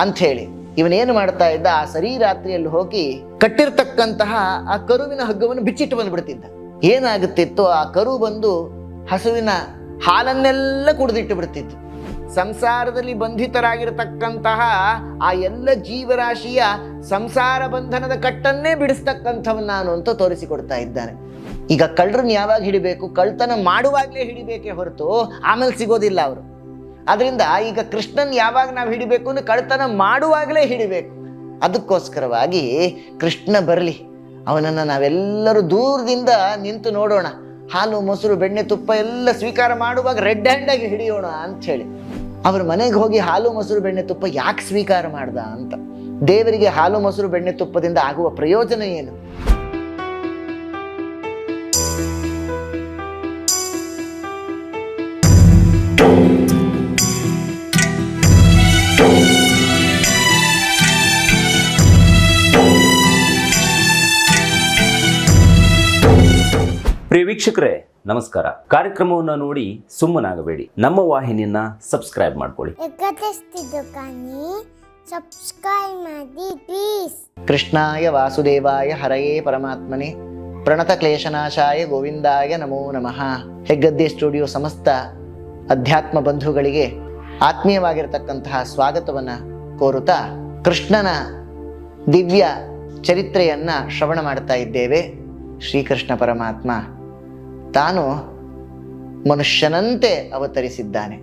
ಅಂಥೇಳಿ. ಇವನೇನು ಮಾಡ್ತಾ ಇದ್ದ? ಆ ಸರಿ ರಾತ್ರಿಯಲ್ಲಿ ಹೋಗಿ ಕಟ್ಟಿರ್ತಕ್ಕಂತಹ ಆ ಕರುವಿನ ಹಗ್ಗವನ್ನು ಬಿಚ್ಚಿಟ್ಟು ಬಂದ್ಬಿಡ್ತಿದ್ದ. ಏನಾಗುತ್ತಿತ್ತು ಆ ಕರು ಬಂದು ಹಸುವಿನ ಹಾಲನ್ನೆಲ್ಲ ಕುಡಿದಿಟ್ಟು ಬಿಡ್ತಿತ್ತು. ಸಂಸಾರದಲ್ಲಿ ಬಂಧಿತರಾಗಿರತಕ್ಕಂತಹ ಆ ಎಲ್ಲ ಜೀವರಾಶಿಯ ಸಂಸಾರ ಬಂಧನದ ಕಟ್ಟನ್ನೇ ಬಿಡಿಸ್ತಕ್ಕಂಥವ್ ನಾನು ಅಂತ ತೋರಿಸಿಕೊಡ್ತಾ ಇದ್ದಾನೆ. ಈಗ ಕಳ್ಳರನ್ನ ಯಾವಾಗ ಹಿಡಿಬೇಕು? ಕಳ್ತನ ಮಾಡುವಾಗಲೇ ಹಿಡಿಬೇಕೇ ಹೊರತು ಆಮೇಲೆ ಸಿಗೋದಿಲ್ಲ ಅವರು. ಅದರಿಂದ ಈಗ ಕೃಷ್ಣನ್ ಯಾವಾಗ ನಾವು ಹಿಡಿಬೇಕು ಅಂದ್ರೆ ಕಳ್ತನ ಮಾಡುವಾಗಲೇ ಹಿಡಿಬೇಕು. ಅದಕ್ಕೋಸ್ಕರವಾಗಿ ಕೃಷ್ಣ ಬರಲಿ, ಅವನನ್ನು ನಾವೆಲ್ಲರೂ ದೂರದಿಂದ ನಿಂತು ನೋಡೋಣ. ಹಾಲು, ಮೊಸರು, ಬೆಣ್ಣೆ, ತುಪ್ಪ ಎಲ್ಲ ಸ್ವೀಕಾರ ಮಾಡುವಾಗ ರೆಡ್ ಹ್ಯಾಂಡಾಗಿ ಹಿಡಿಯೋಣ ಅಂತ ಹೇಳಿ. ಅವ್ರ ಮನೆಗೆ ಹೋಗಿ ಹಾಲು, ಮೊಸರು, ಬೆಣ್ಣೆ, ತುಪ್ಪ ಯಾಕೆ ಸ್ವೀಕಾರ ಮಾಡ್ದ ಅಂತ. ದೇವರಿಗೆ ಹಾಲು, ಮೊಸರು, ಬೆಣ್ಣೆ, ತುಪ್ಪದಿಂದ ಆಗುವ ಪ್ರಯೋಜನ ಏನು? ಪ್ರಿಯ ವೀಕ್ಷಕರೇ ನಮಸ್ಕಾರ. ಕಾರ್ಯಕ್ರಮವನ್ನು ನೋಡಿ ಸುಮ್ಮನಾಗಬೇಡಿ. ನಮ್ಮ ವಾಹಿನಿಯನ್ನ ಸಬ್ಸ್ಕ್ರೈಬ್ ಮಾಡ್ಕೊಳ್ಳಿ. ಎಕತೆಸ್ತಿದ್ದು ಕಾನಿ ಸಬ್ಸ್ಕ್ರೈಬ್ ಮಾಡಿ ಪ್ಲೀಸ್ ಕೃಷ್ಣಾಯ ವಾಸುದೇವಾಯ ಹರಯೇ ಪರಮಾತ್ಮನೇ. ಪ್ರಣತ ಕ್ಲೇಶನಾಶಾಯ ಗೋವಿಂದಾಯ ನಮೋ ನಮಃ. ಹೆಗ್ಗದ್ದೆ ಸ್ಟುಡಿಯೋ ಸಮಸ್ತ ಅಧ್ಯಾತ್ಮ ಬಂಧುಗಳಿಗೆ ಆತ್ಮೀಯವಾಗಿರತಕ್ಕಂತಹ ಸ್ವಾಗತವನ್ನು ಕೋರುತ್ತಾ ಕೃಷ್ಣನ ದಿವ್ಯ ಚರಿತ್ರೆಯನ್ನ ಶ್ರವಣ ಮಾಡ್ತಾ ಇದ್ದೇವೆ. ಶ್ರೀಕೃಷ್ಣ ಪರಮಾತ್ಮ. ತಾನು ಮನುಷ್ಯನಂತೆ ಅವತರಿಸಿದ್ದಾನೆ.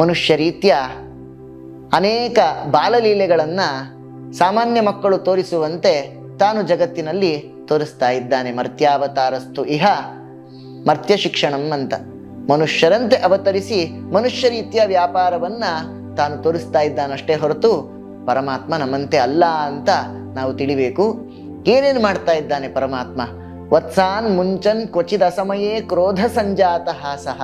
ಮನುಷ್ಯ ರೀತಿಯ ಅನೇಕ ಬಾಲಲೀಲೆಗಳನ್ನು ಸಾಮಾನ್ಯ ಮಕ್ಕಳು ತೋರಿಸುವಂತೆ ತಾನು ಜಗತ್ತಿನಲ್ಲಿ ತೋರಿಸ್ತಾ ಇದ್ದಾನೆ. ಮರ್ತ್ಯಾವತಾರಸ್ತು ಇಹ ಮರ್ತ್ಯ ಶಿಕ್ಷಣಂ ಅಂತ. ಮನುಷ್ಯರಂತೆ ಅವತರಿಸಿ ಮನುಷ್ಯ ರೀತಿಯ ವ್ಯಾಪಾರವನ್ನ ತಾನು ತೋರಿಸ್ತಾ ಇದ್ದಾನಷ್ಟೇ ಹೊರತು ಪರಮಾತ್ಮ ನಮ್ಮಂತೆ ಅಲ್ಲ ಅಂತ ನಾವು ತಿಳಿಬೇಕು. ಏನೇನು ಮಾಡ್ತಾ ಇದ್ದಾನೆ ಪರಮಾತ್ಮ? ವತ್ಸಾನ್ ಮುಂಚನ್ ಕ್ವಚಿದ ಅಸಮಯೇ ಕ್ರೋಧ ಸಂಜಾತ ಸಹ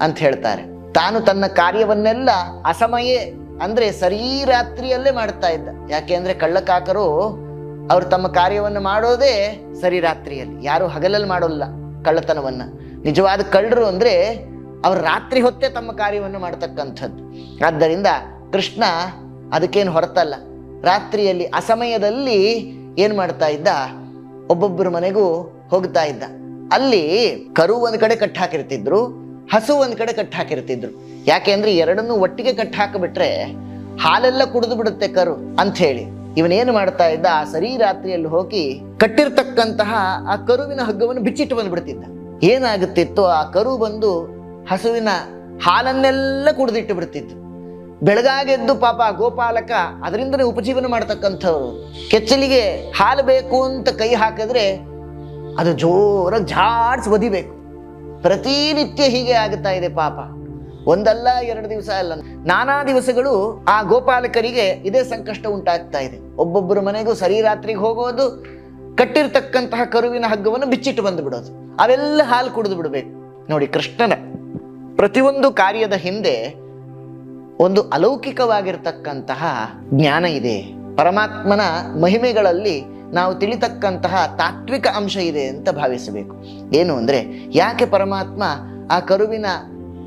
ಅಂತ ಹೇಳ್ತಾರೆ. ತಾನು ತನ್ನ ಕಾರ್ಯವನ್ನೆಲ್ಲ ಅಸಮಯೇ, ಅಂದ್ರೆ ಸರಿ ರಾತ್ರಿಯಲ್ಲೇ ಮಾಡ್ತಾ ಇದ್ದ. ಯಾಕೆಂದ್ರೆ ಕಳ್ಳಕಾಕರು ಅವರು ತಮ್ಮ ಕಾರ್ಯವನ್ನು ಮಾಡೋದೇ ಸರಿ ರಾತ್ರಿಯಲ್ಲಿ. ಯಾರು ಹಗಲಲ್ಲಿ ಮಾಡೋಲ್ಲ ಕಳ್ಳತನವನ್ನ. ನಿಜವಾದ ಕಳ್ಳರು ಅಂದ್ರೆ ಅವ್ರು ರಾತ್ರಿ ಹೊತ್ತೇ ತಮ್ಮ ಕಾರ್ಯವನ್ನು ಮಾಡ್ತಕ್ಕಂಥದ್ದು. ಆದ್ದರಿಂದ ಕೃಷ್ಣ ಅದಕ್ಕೇನು ಹೊರತಲ್ಲ. ರಾತ್ರಿಯಲ್ಲಿ ಅಸಮಯದಲ್ಲಿ ಏನ್ ಮಾಡ್ತಾ ಇದ್ದ? ಒಬ್ಬೊಬ್ಬರ ಮನೆಗೂ ಹೋಗ್ತಾ ಇದ್ದ. ಅಲ್ಲಿ ಕರು ಒಂದ್ ಕಡೆ ಕಟ್ ಹಾಕಿರ್ತಿದ್ರು, ಹಸು ಒಂದ್ ಕಡೆ ಕಟ್ ಹಾಕಿರ್ತಿದ್ರು. ಯಾಕೆಂದ್ರೆ ಎರಡನ್ನೂ ಒಟ್ಟಿಗೆ ಕಟ್ ಹಾಕಿಬಿಟ್ರೆ ಹಾಲೆಲ್ಲ ಕುಡಿದು ಬಿಡುತ್ತೆ ಕರು ಅಂತ ಹೇಳಿ. ಇವನೇನು ಮಾಡ್ತಾ ಇದ್ದ? ಆ ಸರಿ ರಾತ್ರಿಯಲ್ಲಿ ಹೋಗಿ ಕಟ್ಟಿರ್ತಕ್ಕಂತಹ ಆ ಕರುವಿನ ಹಗ್ಗವನ್ನು ಬಿಚ್ಚಿಟ್ಟು ಬಂದ್ಬಿಡ್ತಿದ್ದ. ಏನಾಗುತ್ತಿತ್ತು ಆ ಕರು ಬಂದು ಹಸುವಿನ ಹಾಲನ್ನೆಲ್ಲ ಕುಡಿದಿಟ್ಟು ಬಿಡ್ತಿತ್ತು. ಬೆಳಗಾಗೆದ್ದು ಪಾಪ ಗೋಪಾಲಕ, ಅದರಿಂದನೇ ಉಪಜೀವನ ಮಾಡ್ತಕ್ಕಂಥವ್ರು. ಕೆಚ್ಚಲಿಗೆ ಹಾಲು ಬೇಕು ಅಂತ ಕೈ ಹಾಕಿದ್ರೆ ಅದು ಜೋರಾಗಿ ಜಾಡ್ಸ್ ಒದಿಬೇಕು. ಪ್ರತಿನಿತ್ಯ ಹೀಗೆ ಆಗುತ್ತಾ ಇದೆ ಪಾಪ. ಒಂದಲ್ಲ ಎರಡು ದಿವಸ ಅಲ್ಲ. ನಾನಾ ದಿವಸಗಳು ಆ ಗೋಪಾಲಕರಿಗೆ ಇದೇ ಸಂಕಷ್ಟ ಉಂಟಾಗ್ತಾ ಇದೆ. ಒಬ್ಬೊಬ್ಬರ ಮನೆಗೂ ಸರಿ ರಾತ್ರಿಗೆ ಹೋಗೋದು, ಕಟ್ಟಿರ್ತಕ್ಕಂತಹ ಕರುವಿನ ಹಗ್ಗವನ್ನು ಬಿಚ್ಚಿಟ್ಟು ಬಂದು ಬಿಡೋದು ಅವೆಲ್ಲ ಹಾಲು ಕುಡಿದು ಬಿಡಬೇಕು. ನೋಡಿ ಕೃಷ್ಣನ ಪ್ರತಿಯೊಂದು ಕಾರ್ಯದ ಹಿಂದೆ ಒಂದು ಅಲೌಕಿಕವಾಗಿರ್ತಕ್ಕಂತಹ ಜ್ಞಾನ ಇದೆ. ಪರಮಾತ್ಮನ ಮಹಿಮೆಗಳಲ್ಲಿ ನಾವು ತಿಳಿತಕ್ಕಂತಹ ತಾತ್ವಿಕ ಅಂಶ ಇದೆ ಅಂತ ಭಾವಿಸಬೇಕು. ಏನು ಅಂದರೆ, ಯಾಕೆ ಪರಮಾತ್ಮ ಆ ಕರುವಿನ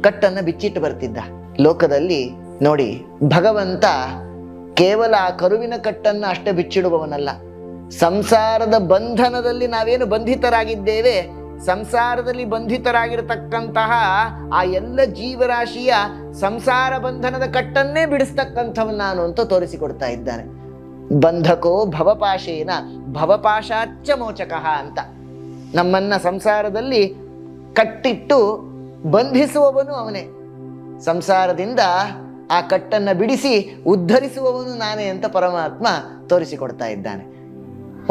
ಕಟ್ಟನ್ನು ಬಿಚ್ಚಿಟ್ಟು ಬರ್ತಿದ್ದ? ಲೋಕದಲ್ಲಿ ನೋಡಿ, ಭಗವಂತ ಕೇವಲ ಆ ಕರುವಿನ ಕಟ್ಟನ್ನು ಅಷ್ಟೇ ಬಿಚ್ಚಿಡುವವನಲ್ಲ. ಸಂಸಾರದ ಬಂಧನದಲ್ಲಿ ನಾವೇನು ಬಂಧಿತರಾಗಿದ್ದೇವೆ? ಸಂಸಾರದಲ್ಲಿ ಬಂಧಿತರಾಗಿರತಕ್ಕಂತಹ ಆ ಎಲ್ಲ ಜೀವರಾಶಿಯ ಸಂಸಾರ ಬಂಧನದ ಕಟ್ಟನ್ನೇ ಬಿಡಿಸ್ತಕ್ಕಂಥವ್ ನಾನು ಅಂತ ತೋರಿಸಿಕೊಡ್ತಾ ಇದ್ದಾನೆ. ಬಂಧಕೋ ಭವಪಾಶೇನ ಭವಪಾಶಾಚ ಮೋಚಕಃ ಅಂತ. ನಮ್ಮನ್ನ ಸಂಸಾರದಲ್ಲಿ ಕಟ್ಟಿಟ್ಟು ಬಂಧಿಸುವವನು ಅವನೇ. ಸಂಸಾರದಿಂದ ಆ ಕಟ್ಟನ್ನು ಬಿಡಿಸಿ ಉದ್ಧರಿಸುವವನು ನಾನೇ ಅಂತ ಪರಮಾತ್ಮ ತೋರಿಸಿಕೊಡ್ತಾ ಇದ್ದಾನೆ.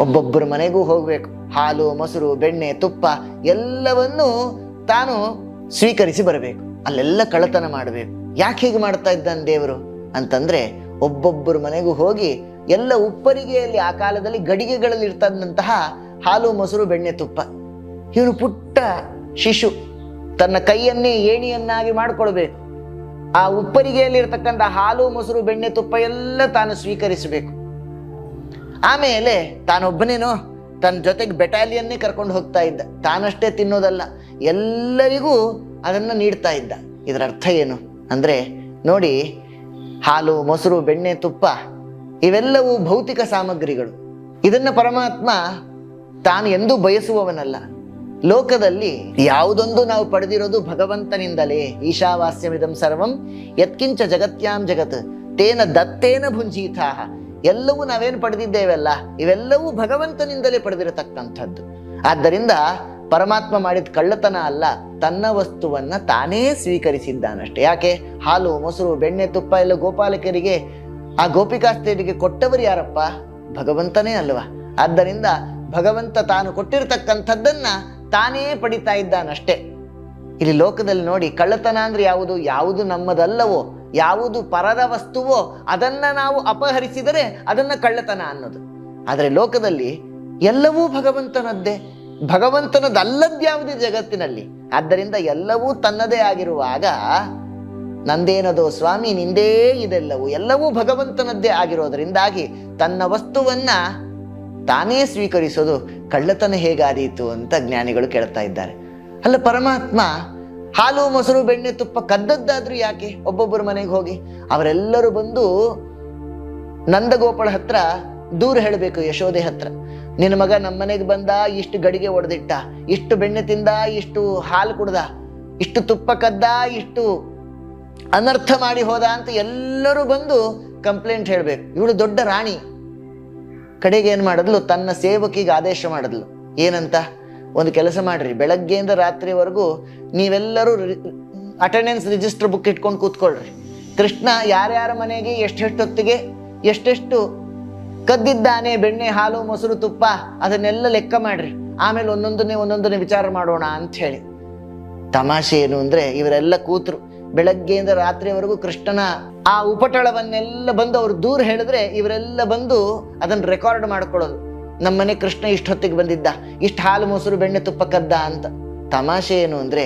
ಒಬ್ಬೊಬ್ಬರ ಮನೆಗೂ ಹೋಗಬೇಕು. ಹಾಲು, ಮೊಸರು, ಬೆಣ್ಣೆ, ತುಪ್ಪ ಎಲ್ಲವನ್ನೂ ತಾನು ಸ್ವೀಕರಿಸಿ ಬರಬೇಕು. ಅಲ್ಲೆಲ್ಲ ಕಳ್ಳತನ ಮಾಡಬೇಕು. ಯಾಕೆ ಹೀಗೆ ಮಾಡ್ತಾ ಇದ್ದಾನೆ ದೇವರು? ಅಂತಂದ್ರೆ ಒಬ್ಬೊಬ್ಬರು ಮನೆಗೂ ಹೋಗಿ ಎಲ್ಲ ಉಪ್ಪರಿಗೆಯಲ್ಲಿ ಆ ಕಾಲದಲ್ಲಿ ಗಡಿಗೆಗಳಲ್ಲಿ ಇರ್ತದಂತಹ ಹಾಲು, ಮೊಸರು, ಬೆಣ್ಣೆ, ತುಪ್ಪ. ಇವನು ಪುಟ್ಟ ಶಿಶು. ತನ್ನ ಕೈಯನ್ನೇ ಏಣಿಯನ್ನಾಗಿ ಮಾಡಿಕೊಳ್ಬೇಕು. ಆ ಉಪ್ಪರಿಗೆಯಲ್ಲಿ ಇರ್ತಕ್ಕಂಥ ಹಾಲು, ಮೊಸರು, ಬೆಣ್ಣೆ, ತುಪ್ಪ ಎಲ್ಲ ತಾನು ಸ್ವೀಕರಿಸಬೇಕು. ಆಮೇಲೆ ತಾನೊಬ್ಬನೇನೋ ತನ್ನ ಜೊತೆಗೆ ಬೆಟಾಲಿಯನ್ನೇ ಕರ್ಕೊಂಡು ಹೋಗ್ತಾ ಇದ್ದ. ತಾನಷ್ಟೇ ತಿನ್ನೋದಲ್ಲ, ಎಲ್ಲರಿಗೂ ಅದನ್ನು ನೀಡ್ತಾ ಇದ್ದ. ಇದರ ಅರ್ಥ ಏನು? ಅಂದರೆ, ನೋಡಿ, ಹಾಲು, ಮೊಸರು, ಬೆಣ್ಣೆ, ತುಪ್ಪ, ಇವೆಲ್ಲವೂ ಭೌತಿಕ ಸಾಮಗ್ರಿಗಳು. ಇದನ್ನು ಪರಮಾತ್ಮ ತಾನು ಎಂದೂ ಬಯಸುವವನಲ್ಲ. ಲೋಕದಲ್ಲಿ ಯಾವುದೊಂದು ನಾವು ಪಡೆದಿರೋದು ಭಗವಂತನಿಂದಲೇ. ಈಶಾವಾಸ್ಯಮಿದಂ ಸರ್ವಂ, ಯತ್ಕಿಂಚ ಜಗತ್ಯಾಂ ಜಗತ್, ತೇನ ದತ್ತೇನ ಭುಂಜೀತಾಹ ಎಲ್ಲವೂ ನಾವೇನು ಪಡೆದಿದ್ದೇವಲ್ಲ, ಇವೆಲ್ಲವೂ ಭಗವಂತನಿಂದಲೇ ಪಡೆದಿರತಕ್ಕಂಥದ್ದು. ಆದ್ದರಿಂದ ಪರಮಾತ್ಮ ಮಾಡಿದ ಕಳ್ಳತನ ಅಲ್ಲ, ತನ್ನ ವಸ್ತುವನ್ನ ತಾನೇ ಸ್ವೀಕರಿಸಿದ್ದಾನಷ್ಟೆ. ಯಾಕೆ? ಹಾಲು, ಮೊಸರು, ಬೆಣ್ಣೆ, ತುಪ್ಪ, ಎಲ್ಲ ಗೋಪಾಲಕರಿಗೆ, ಆ ಗೋಪಿಕಾಸ್ತ್ರೀಯರಿಗೆ ಕೊಟ್ಟವರು ಯಾರಪ್ಪ? ಭಗವಂತನೇ ಅಲ್ವಾ? ಆದ್ದರಿಂದ ಭಗವಂತ ತಾನು ಕೊಟ್ಟಿರತಕ್ಕಂಥದ್ದನ್ನ ತಾನೇ ಪಡಿತಾ ಇದ್ದಾನಷ್ಟೇ. ಇಲ್ಲಿ ಲೋಕದಲ್ಲಿ ನೋಡಿ, ಕಳ್ಳತನ ಅಂದ್ರೆ ಯಾವುದು? ಯಾವುದು ನಮ್ಮದಲ್ಲವೋ? ಯಾವುದು ಪರರ ವಸ್ತುವೋ ಅದನ್ನ ನಾವು ಅಪಹರಿಸಿದರೆ ಅದನ್ನ ಕಳ್ಳತನ ಅನ್ನೋದು. ಆದರೆ ಲೋಕದಲ್ಲಿ ಎಲ್ಲವೂ ಭಗವಂತನದ್ದೇ. ಭಗವಂತನದಲ್ಲದ್ಯಾವುದೇ ಜಗತ್ತಿನಲ್ಲಿ? ಆದ್ದರಿಂದ ಎಲ್ಲವೂ ತನ್ನದೇ ಆಗಿರುವಾಗ ನಂದೇನದೋ ಸ್ವಾಮಿ ನಿಂದೇ ಇದೆಲ್ಲವೂ ಎಲ್ಲವೂ ಭಗವಂತನದ್ದೇ ಆಗಿರೋದರಿಂದಾಗಿ ತನ್ನ ವಸ್ತುವನ್ನ ತಾನೇ ಸ್ವೀಕರಿಸೋದು ಕಳ್ಳತನ ಹೇಗಾದೀತು ಅಂತ ಜ್ಞಾನಿಗಳು ಕೇಳ್ತಾ ಇದ್ದಾರೆ. ಅಲ್ಲ, ಪರಮಾತ್ಮ ಹಾಲು, ಮೊಸರು, ಬೆಣ್ಣೆ, ತುಪ್ಪ ಕದ್ದದ್ದಾದ್ರೂ ಯಾಕೆ ಒಬ್ಬೊಬ್ಬರ ಮನೆಗೆ ಹೋಗಿ? ಅವರೆಲ್ಲರೂ ಬಂದು ನಂದಗೋಪಾಳ ಹತ್ರ ದೂರ ಹೇಳಬೇಕು ಯಶೋದೆ ಹತ್ರ. ನಿನ್ನ ಮಗ ನಮ್ಮ ಮನೆಗೆ ಬಂದ, ಇಷ್ಟು ಗಡಿಗೆ ಒಡೆದಿಟ್ಟ, ಇಷ್ಟು ಬೆಣ್ಣೆ ತಿಂದ, ಇಷ್ಟು ಹಾಲು ಕುಡ್ದ, ಇಷ್ಟು ತುಪ್ಪ ಕದ್ದ, ಇಷ್ಟು ಅನರ್ಥ ಮಾಡಿ ಹೋದ ಅಂತ ಎಲ್ಲರೂ ಬಂದು ಕಂಪ್ಲೇಂಟ್ ಹೇಳಬೇಕು. ಇವಳು ದೊಡ್ಡ ರಾಣಿ. ಕಡೆಗೆ ಏನು ಮಾಡಿದ್ಲು? ತನ್ನ ಸೇವಕಿಗೆ ಆದೇಶ ಮಾಡಿದ್ಲು. ಏನಂತ? ಒಂದು ಕೆಲಸ ಮಾಡ್ರಿ. ಬೆಳಗ್ಗೆಯಿಂದ ರಾತ್ರಿವರೆಗೂ ನೀವೆಲ್ಲರೂ ಅಟೆಂಡೆನ್ಸ್ ರಿಜಿಸ್ಟರ್ ಬುಕ್ ಇಟ್ಕೊಂಡು ಕೂತ್ಕೊಳ್ರಿ. ಕೃಷ್ಣ ಯಾರ್ಯಾರ ಮನೆಗೆ ಎಷ್ಟೆಷ್ಟೊತ್ತಿಗೆ ಎಷ್ಟೆಷ್ಟು ಕದ್ದಿದ್ದಾನೆ, ಬೆಣ್ಣೆ, ಹಾಲು, ಮೊಸರು, ತುಪ್ಪ ಅದನ್ನೆಲ್ಲ ಲೆಕ್ಕ ಮಾಡ್ರಿ. ಆಮೇಲೆ ಒಂದೊಂದನ್ನೇ ಒಂದೊಂದನ್ನೇ ವಿಚಾರ ಮಾಡೋಣ ಅಂತ ಹೇಳಿ ತಮಾಷೆ ಏನು ಅಂದ್ರೆ ಇವರೆಲ್ಲ ಕೂತರು. ಬೆಳಗ್ಗೆಯಿಂದ ರಾತ್ರಿವರೆಗೂ ಕೃಷ್ಣನ ಆ ಉಪಟಳವನ್ನೆಲ್ಲ ಬಂದು ಅವ್ರು ದೂರ ಹೇಳಿದ್ರೆ ಇವರೆಲ್ಲ ಬಂದು ಅದನ್ನ ರೆಕಾರ್ಡ್ ಮಾಡ್ಕೊಳ್ಳೋದು. ನಮ್ಮನೆ ಕೃಷ್ಣ ಇಷ್ಟೊತ್ತಿಗೆ ಬಂದಿದ್ದ. ಇಷ್ಟು ಹಾಲು ಮೊಸರು ಬೆಣ್ಣೆ ತುಪ್ಪ ಕದ್ದ ಅಂತ. ತಮಾಷೆ ಏನು ಅಂದರೆ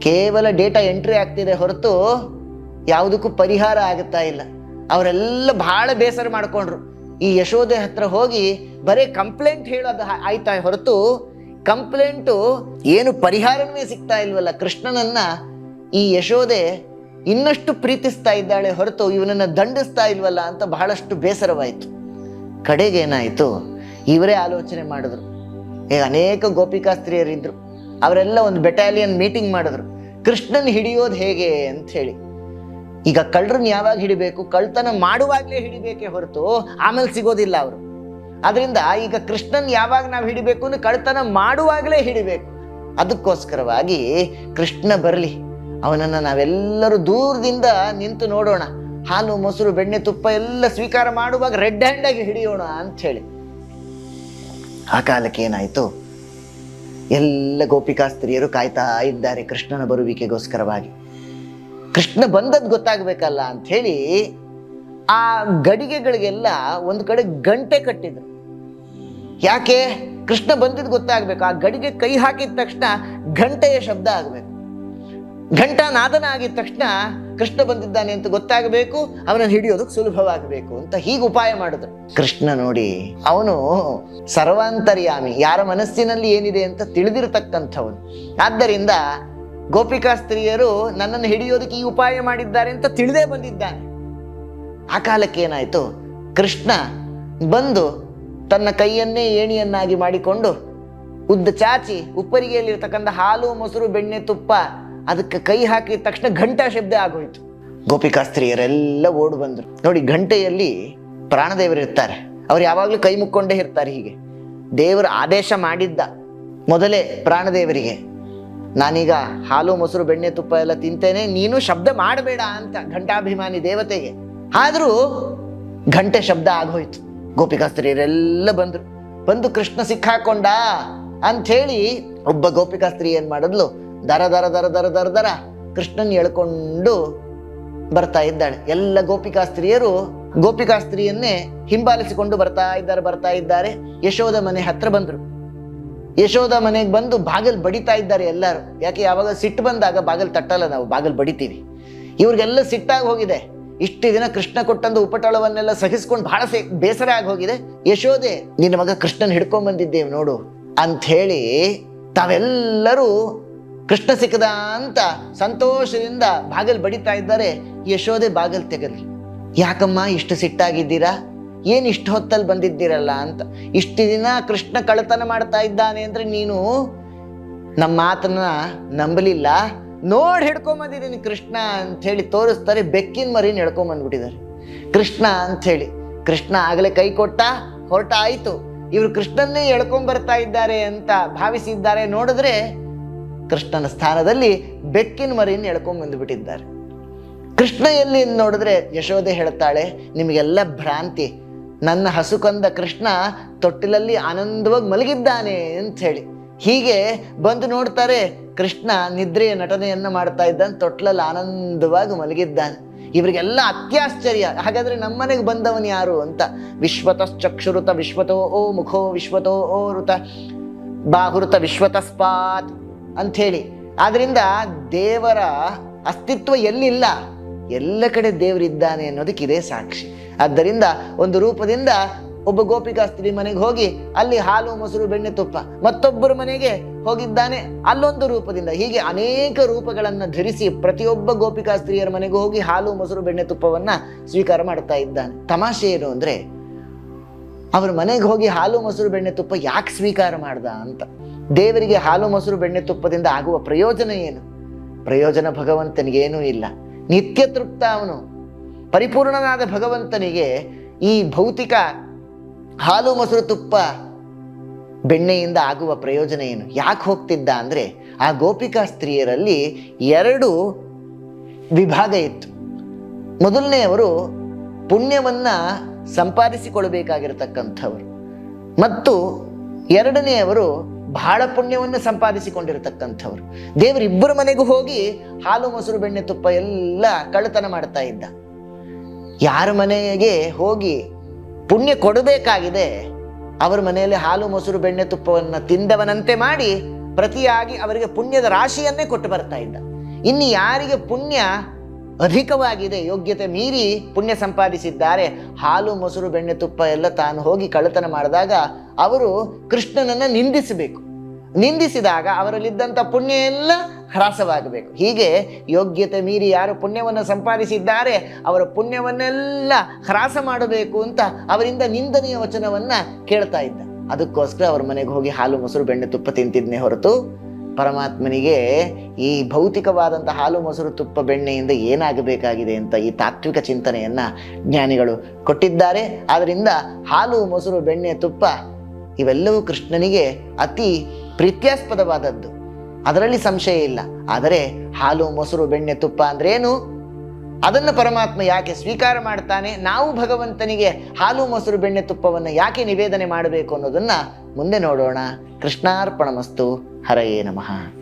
ಕೇವಲ ಡೇಟಾ ಎಂಟ್ರಿ ಆಗ್ತಿದೆ ಹೊರತು ಯಾವುದಕ್ಕೂ ಪರಿಹಾರ ಆಗುತ್ತಾ ಇಲ್ಲ. ಅವರೆಲ್ಲ ಬಹಳ ಬೇಸರ ಮಾಡ್ಕೊಂಡ್ರು. ಈ ಯಶೋಧೆ ಹತ್ರ ಹೋಗಿ ಬರೀ ಕಂಪ್ಲೇಂಟ್ ಹೇಳೋದು ಆಯ್ತಾ ಹೊರತು ಕಂಪ್ಲೇಂಟು ಏನು ಪರಿಹಾರವೇ ಸಿಗ್ತಾ ಇಲ್ವಲ್ಲ. ಕೃಷ್ಣನನ್ನ ಈ ಯಶೋದೆ ಇನ್ನಷ್ಟು ಪ್ರೀತಿಸ್ತಾ ಇದ್ದಾಳೆ ಹೊರತು ಇವನನ್ನ ದಂಡಿಸ್ತಾ ಇಲ್ವಲ್ಲ ಅಂತ ಬಹಳಷ್ಟು ಬೇಸರವಾಯಿತು. ಕಡೆಗೆ ಏನಾಯಿತು ಇವರೇ ಆಲೋಚನೆ ಮಾಡಿದ್ರು. ಈಗ ಅನೇಕ ಗೋಪಿಕಾ ಸ್ತ್ರೀಯರಿದ್ದರು ಅವರೆಲ್ಲ ಒಂದು ಬೆಟಾಲಿಯನ್ ಮೀಟಿಂಗ್ ಮಾಡಿದ್ರು. ಕೃಷ್ಣನ್ ಹಿಡಿಯೋದು ಹೇಗೆ ಅಂತ ಹೇಳಿ ಈಗ ಕಳ್ಳರನ್ನ ಯಾವಾಗ ಹಿಡಿಬೇಕು? ಕಳ್ತನ ಮಾಡುವಾಗಲೇ ಹಿಡಿಬೇಕೇ ಹೊರತು ಆಮೇಲೆ ಸಿಗೋದಿಲ್ಲ ಅವರು. ಅದರಿಂದ ಈಗ ಕೃಷ್ಣನ್ ಯಾವಾಗ ನಾವು ಹಿಡಿಬೇಕು ಅಂದ್ರೆ ಕಳ್ತನ ಮಾಡುವಾಗಲೇ ಹಿಡಿಬೇಕು. ಅದಕ್ಕೋಸ್ಕರವಾಗಿ ಕೃಷ್ಣ ಬರಲಿ. ಅವನನ್ನು ನಾವೆಲ್ಲರೂ ದೂರದಿಂದ ನಿಂತು ನೋಡೋಣ. ಹಾಲು, ಮೊಸರು, ಬೆಣ್ಣೆ, ತುಪ್ಪ ಎಲ್ಲ ಸ್ವೀಕಾರ ಮಾಡುವಾಗ ರೆಡ್ ಹ್ಯಾಂಡ್ ಆಗಿ ಹಿಡಿಯೋಣ ಅಂತ ಹೇಳಿ ಆ ಕಾಲಕ್ಕೆ ಏನಾಯಿತು? ಎಲ್ಲ ಗೋಪಿಕಾ ಸ್ತ್ರೀಯರು ಕಾಯ್ತಾ ಇದ್ದಾರೆ ಕೃಷ್ಣನ ಬರುವಿಕೆಗೋಸ್ಕರವಾಗಿ. ಕೃಷ್ಣ ಬಂದದ್ದು ಗೊತ್ತಾಗಬೇಕಲ್ಲ ಅಂತ ಹೇಳಿ ಆ ಗಡಿಗೆಗಳಿಗೆಲ್ಲ ಒಂದು ಕಡೆ ಗಂಟೆ ಕಟ್ಟಿದ್ರು. ಯಾಕೆ? ಕೃಷ್ಣ ಬಂದಿದ್ದು ಗೊತ್ತಾಗಬೇಕು. ಆ ಗಡಿಗೆ ಕೈ ಹಾಕಿದ ತಕ್ಷಣ ಗಂಟೆಯ ಶಬ್ದ ಆಗಬೇಕು. ಘಂಟಾ ನಾದನ ಆಗಿದ ತಕ್ಷಣ ಕೃಷ್ಣ ಬಂದಿದ್ದಾನೆ ಅಂತ ಗೊತ್ತಾಗಬೇಕು, ಅವನನ್ನು ಹಿಡಿಯೋದಕ್ಕೆ ಸುಲಭವಾಗಬೇಕು ಅಂತ ಹೀಗೆ ಉಪಾಯ ಮಾಡಿದ್ರು ಕೃಷ್ಣ ನೋಡಿ, ಅವನು ಸರ್ವಾಂತರ್ಯಾಮಿ, ಯಾರ ಮನಸ್ಸಿನಲ್ಲಿ ಏನಿದೆ ಅಂತ ತಿಳಿದಿರತಕ್ಕಂಥವನು. ಆದ್ದರಿಂದ ಗೋಪಿಕಾ ಸ್ತ್ರೀಯರು ನನ್ನನ್ನು ಹಿಡಿಯೋದಕ್ಕೆ ಈ ಉಪಾಯ ಮಾಡಿದ್ದಾರೆ ಅಂತ ತಿಳಿದೇ ಬಂದಿದ್ದಾನೆ. ಆ ಕಾಲಕ್ಕೆ ಏನಾಯ್ತು? ಕೃಷ್ಣ ಬಂದು ತನ್ನ ಕೈಯನ್ನೇ ಏಣಿಯನ್ನಾಗಿ ಮಾಡಿಕೊಂಡು, ಉದ್ದ ಚಾಚಿ, ಉಪ್ಪರಿಗೆಯಲ್ಲಿರ್ತಕ್ಕಂಥ ಹಾಲು, ಮೊಸರು, ಬೆಣ್ಣೆ, ತುಪ್ಪ ಅದಕ್ಕೆ ಕೈ ಹಾಕಿದ ತಕ್ಷಣ ಘಂಟಾ ಶಬ್ದ ಆಗೋಯ್ತು. ಗೋಪಿಕಾ ಸ್ತ್ರೀಯರೆಲ್ಲ ಓಡ್ ಬಂದ್ರು. ನೋಡಿ, ಘಂಟೆಯಲ್ಲಿ ಪ್ರಾಣದೇವರು ಇರ್ತಾರೆ. ಅವ್ರು ಯಾವಾಗಲೂ ಕೈ ಮುಕ್ಕೊಂಡೇ ಇರ್ತಾರೆ ಹೀಗೆ. ದೇವರು ಆದೇಶ ಮಾಡಿದ್ದ ಮೊದಲೇ ಪ್ರಾಣದೇವರಿಗೆ, ನಾನೀಗ ಹಾಲು, ಮೊಸರು, ಬೆಣ್ಣೆ, ತುಪ್ಪ ಎಲ್ಲ ತಿಂತೇನೆ, ನೀನು ಶಬ್ದ ಮಾಡಬೇಡ ಅಂತ ಘಂಟಾಭಿಮಾನಿ ದೇವತೆಗೆ. ಆದರೂ ಘಂಟೆ ಶಬ್ದ ಆಗೋಯ್ತು. ಗೋಪಿಕಾ ಸ್ತ್ರೀಯರೆಲ್ಲ ಬಂದ್ರು. ಬಂದು ಕೃಷ್ಣ ಸಿಕ್ಕಾಕೊಂಡ ಅಂಥೇಳಿ ಒಬ್ಬ ಗೋಪಿಕಾ ಸ್ತ್ರೀ ಏನ್ ಮಾಡಿದ್ಲು? ದರ ದರ ದರ ದರ ದರ ದರ ಕೃಷ್ಣನ್ ಎಳ್ಕೊಂಡು ಬರ್ತಾ ಇದ್ದಾಳೆ. ಎಲ್ಲ ಗೋಪಿಕಾ ಸ್ತ್ರೀಯರು ಗೋಪಿಕಾ ಸ್ತ್ರೀಯನ್ನೇ ಹಿಂಬಾಲಿಸಿಕೊಂಡು ಬರ್ತಾ ಇದ್ದಾರೆ ಬರ್ತಾ ಇದ್ದಾರೆ. ಯಶೋದ ಮನೆ ಹತ್ರ ಬಂದರು. ಯಶೋದ ಮನೆಗೆ ಬಂದು ಬಾಗಿಲು ಬಡಿತಾ ಇದ್ದಾರೆ ಎಲ್ಲರೂ. ಯಾಕೆ ಯಾವಾಗ ಸಿಟ್ಟು ಬಂದಾಗ ಬಾಗಿಲು ತಟ್ಟಲ್ಲ ನಾವು, ಬಾಗಿಲು ಬಡಿತೀವಿ. ಇವ್ರಿಗೆಲ್ಲ ಸಿಟ್ಟಾಗಿ ಹೋಗಿದೆ. ಇಷ್ಟು ದಿನ ಕೃಷ್ಣ ಕೊಟ್ಟಂದು ಉಪಟಳವನ್ನೆಲ್ಲ ಸಹಿಸ್ಕೊಂಡು ಬಹಳ ಬೇಸರ ಆಗಿ ಹೋಗಿದೆ. ಯಶೋದೆ ನಿನ್ನ ಮಗ ಕೃಷ್ಣನ್ ಹಿಡ್ಕೊಂಡ್ ಬಂದಿದ್ದೇವೆ ನೋಡು ಅಂಥೇಳಿ ತಾವೆಲ್ಲರೂ ಕೃಷ್ಣ ಸಿಕ್ಕದ ಅಂತ ಸಂತೋಷದಿಂದ ಬಾಗಿಲು ಬಡಿತಾ ಇದ್ದಾರೆ. ಯಶೋದೆ ಬಾಗಿಲು ತೆಗಲಿ ಯಾಕಮ್ಮ ಇಷ್ಟು ಸಿಟ್ಟಾಗಿದ್ದೀರಾ? ಏನು ಇಷ್ಟು ಹೊತ್ತಲ್ಲಿ ಬಂದಿದ್ದೀರಲ್ಲ ಅಂತ. ಇಷ್ಟು ದಿನ ಕೃಷ್ಣ ಕಳ್ಳತನ ಮಾಡ್ತಾ ಇದ್ದಾನೆ ಅಂದ್ರೆ ನೀನು ನಮ್ಮ ಮಾತನ್ನ ನಂಬಲಿಲ್ಲ. ನೋಡಿ ಹಿಡ್ಕೊಂಬಂದಿದ್ದೀನಿ ಕೃಷ್ಣ ಅಂತ ಹೇಳಿ ತೋರಿಸ್ತಾರೆ. ಬೆಕ್ಕಿನ ಮರಿನ ಹಿಡ್ಕೊಂಬಂದ್ಬಿಟ್ಟಿದ್ದಾರೆ ಕೃಷ್ಣ ಅಂತ ಹೇಳಿ. ಕೃಷ್ಣ ಆಗಲೇ ಕೈ ಕೊಟ್ಟ ಹೊರಟ ಆಯ್ತು ಇವರು ಕೃಷ್ಣನ್ನೇ ಎಳ್ಕೊಂಡ್ ಬರ್ತಾ ಇದ್ದಾರೆ ಅಂತ ಭಾವಿಸಿದ್ದಾರೆ. ನೋಡಿದ್ರೆ ಕೃಷ್ಣನ ಸ್ಥಾನದಲ್ಲಿ ಬೆಕ್ಕಿನ ಮರಿಯನ್ನು ಎಳ್ಕೊಂಡು ಬಂದುಬಿಟ್ಟಿದ್ದಾರೆ. ಕೃಷ್ಣ ಎಲ್ಲಿ ನೋಡಿದ್ರೆ ಯಶೋದೆ ಹೇಳ್ತಾಳೆ, ನಿಮಗೆಲ್ಲ ಭ್ರಾಂತಿ. ನನ್ನ ಹಸುಕಂದ ಕೃಷ್ಣ ತೊಟ್ಟಿಲಲ್ಲಿ ಆನಂದವಾಗಿ ಮಲಗಿದ್ದಾನೆ ಅಂತ ಹೇಳಿ. ಹೀಗೆ ಬಂದು ನೋಡ್ತಾರೆ, ಕೃಷ್ಣ ನಿದ್ರೆಯ ನಟನೆಯನ್ನು ಮಾಡ್ತಾ ಇದ್ದಾನೆ, ತೊಟ್ಟಲಲ್ಲಿ ಆನಂದವಾಗಿ ಮಲಗಿದ್ದಾನೆ. ಇವರಿಗೆಲ್ಲ ಅತ್ಯಾಶ್ಚರ್ಯ. ಹಾಗಾದ್ರೆ ನಮ್ಮನೆಗೆ ಬಂದವನು ಯಾರು ಅಂತ? ವಿಶ್ವತಶ್ಚಕ್ಷುರುತ ವಿಶ್ವತೋ ಓ ಮುಖೋ ವಿಶ್ವತೋ ಓ ಋತ ಬಾಹುರುತ ವಿಶ್ವತಸ್ಪಾತ್. ಅಂಥೇಳಿ. ಆದ್ರಿಂದ ದೇವರ ಅಸ್ತಿತ್ವ ಎಲ್ಲಿಲ್ಲ? ಎಲ್ಲ ಕಡೆ ದೇವರಿದ್ದಾನೆ ಅನ್ನೋದಕ್ಕೆ ಇದೇ ಸಾಕ್ಷಿ. ಆದ್ದರಿಂದ ಒಂದು ರೂಪದಿಂದ ಒಬ್ಬ ಗೋಪಿಕಾ ಸ್ತ್ರೀ ಮನೆಗೆ ಹೋಗಿ ಅಲ್ಲಿ ಹಾಲು, ಮೊಸರು, ಬೆಣ್ಣೆ ತುಪ್ಪ ಮತ್ತೊಬ್ಬರ ಮನೆಗೆ ಹೋಗಿದ್ದಾನೆ. ಅಲ್ಲೊಂದು ರೂಪದಿಂದ. ಹೀಗೆ ಅನೇಕ ರೂಪಗಳನ್ನು ಧರಿಸಿ ಪ್ರತಿಯೊಬ್ಬ ಗೋಪಿಕಾ ಸ್ತ್ರೀಯರ ಮನೆಗೆ ಹೋಗಿ ಹಾಲು, ಮೊಸರು, ಬೆಣ್ಣೆ ತುಪ್ಪವನ್ನು ಸ್ವೀಕಾರ ಮಾಡ್ತಾ ಇದ್ದಾನೆ. ತಮಾಷೆ ಏನು ಅಂದರೆ, ಅವ್ರ ಮನೆಗೆ ಹೋಗಿ ಹಾಲು, ಮೊಸರು, ಬೆಣ್ಣೆ ತುಪ್ಪ ಯಾಕೆ ಸ್ವೀಕಾರ ಮಾಡ್ದ ಅಂತ. ದೇವರಿಗೆ ಹಾಲು, ಮೊಸರು, ಬೆಣ್ಣೆ ತುಪ್ಪದಿಂದ ಆಗುವ ಪ್ರಯೋಜನ ಏನು? ಪ್ರಯೋಜನ ಭಗವಂತನಿಗೇನೂ ಇಲ್ಲ. ನಿತ್ಯ ತೃಪ್ತ ಅವನು. ಪರಿಪೂರ್ಣನಾದ ಭಗವಂತನಿಗೆ ಈ ಭೌತಿಕ ಹಾಲು, ಮೊಸರು, ತುಪ್ಪ ಬೆಣ್ಣೆಯಿಂದ ಆಗುವ ಪ್ರಯೋಜನ ಏನು? ಯಾಕೆ ಹೋಗ್ತಿದ್ದ ಅಂದರೆ ಆ ಗೋಪಿಕಾ ಸ್ತ್ರೀಯರಲ್ಲಿ ಎರಡು ವಿಭಾಗ ಇತ್ತು. ಮೊದಲನೆಯವರು ಪುಣ್ಯವನ್ನ ಸಂಪಾದಿಸಿಕೊಳ್ಬೇಕಾಗಿರತಕ್ಕಂಥವರು. ಮತ್ತು ಎರಡನೆಯವರು ಬಹಳ ಪುಣ್ಯವನ್ನು ಸಂಪಾದಿಸಿಕೊಂಡಿರತಕ್ಕಂಥವ್ರು. ದೇವರಿಬ್ಬರ ಮನೆಗೂ ಹೋಗಿ ಹಾಲು, ಮೊಸರು, ಬೆಣ್ಣೆ, ತುಪ್ಪ ಎಲ್ಲ ಕಳ್ಳತನ ಮಾಡ್ತಾ ಇದ್ದ. ಯಾರ ಮನೆಗೆ ಹೋಗಿ ಪುಣ್ಯ ಕೊಡಬೇಕಾಗಿದೆ, ಅವರ ಮನೆಯಲ್ಲಿ ಹಾಲು, ಮೊಸರು, ಬೆಣ್ಣೆ, ತುಪ್ಪವನ್ನು ತಿಂದವನಂತೆ ಮಾಡಿ ಪ್ರತಿಯಾಗಿ ಅವರಿಗೆ ಪುಣ್ಯದ ರಾಶಿಯನ್ನೇ ಕೊಟ್ಟು ಬರ್ತಾ ಇದ್ದ. ಇನ್ನು ಯಾರಿಗೆ ಪುಣ್ಯ ಅಧಿಕವಾಗಿದೆ. ಯೋಗ್ಯತೆ ಮೀರಿ ಪುಣ್ಯ ಸಂಪಾದಿಸಿದ್ದಾರೆ. ಹಾಲು, ಮೊಸರು, ಬೆಣ್ಣೆ, ತುಪ್ಪ ಎಲ್ಲ ತಾನು ಹೋಗಿ ಕಳ್ಳತನ ಮಾಡಿದಾಗ ಅವರು ಕೃಷ್ಣನನ್ನ ನಿಂದಿಸಬೇಕು. ನಿಂದಿಸಿದಾಗ ಅವರಲ್ಲಿದ್ದಂಥ ಪುಣ್ಯ ಎಲ್ಲ ಹ್ರಾಸವಾಗಬೇಕು. ಹೀಗೆ ಯೋಗ್ಯತೆ ಮೀರಿ ಯಾರು ಪುಣ್ಯವನ್ನು ಸಂಪಾದಿಸಿದ್ದಾರೆ, ಅವರ ಪುಣ್ಯವನ್ನೆಲ್ಲ ಹ್ರಾಸ ಮಾಡಬೇಕು ಅಂತ ಅವರಿಂದ ನಿಂದನೆಯ ವಚನವನ್ನ ಕೇಳ್ತಾ ಇದ್ದ. ಅದಕ್ಕೋಸ್ಕರ ಅವ್ರ ಮನೆಗೆ ಹೋಗಿ ಹಾಲು, ಮೊಸರು, ಬೆಣ್ಣೆ, ತುಪ್ಪ ತಿಂತಿದ್ನೇ ಹೊರತು ಪರಮಾತ್ಮನಿಗೆ ಈ ಭೌತಿಕವಾದಂಥ ಹಾಲು ಮೊಸರು ತುಪ್ಪ ಬೆಣ್ಣೆಯಿಂದ ಏನಾಗಬೇಕಾಗಿದೆ ಅಂತ ಈ ತಾತ್ವಿಕ ಚಿಂತನೆಯನ್ನ ಜ್ಞಾನಿಗಳು ಕೊಟ್ಟಿದ್ದಾರೆ. ಆದ್ದರಿಂದ ಹಾಲು, ಮೊಸರು, ಬೆಣ್ಣೆ, ತುಪ್ಪ ಇವೆಲ್ಲವೂ ಕೃಷ್ಣನಿಗೆ ಅತಿ ಪ್ರೀತ್ಯಾಸ್ಪದವಾದದ್ದು. ಅದರಲ್ಲಿ ಸಂಶಯ ಇಲ್ಲ. ಆದರೆ ಹಾಲು, ಮೊಸರು, ಬೆಣ್ಣೆ, ತುಪ್ಪ ಅಂದ್ರೇನು ಅದನ್ನು ಪರಮಾತ್ಮ ಯಾಕೆ ಸ್ವೀಕಾರ ಮಾಡ್ತಾನೆ? ನಾವು ಭಗವಂತನಿಗೆ ಹಾಲು, ಮೊಸರು, ಬೆಣ್ಣೆ ತುಪ್ಪವನ್ನು ಯಾಕೆ ನಿವೇದನೆ ಮಾಡಬೇಕು ಅನ್ನೋದನ್ನ ಮುಂದೆ ನೋಡೋಣ. ಕೃಷ್ಣಾರ್ಪಣಮಸ್ತು. ಹರಯೇ ನಮಃ.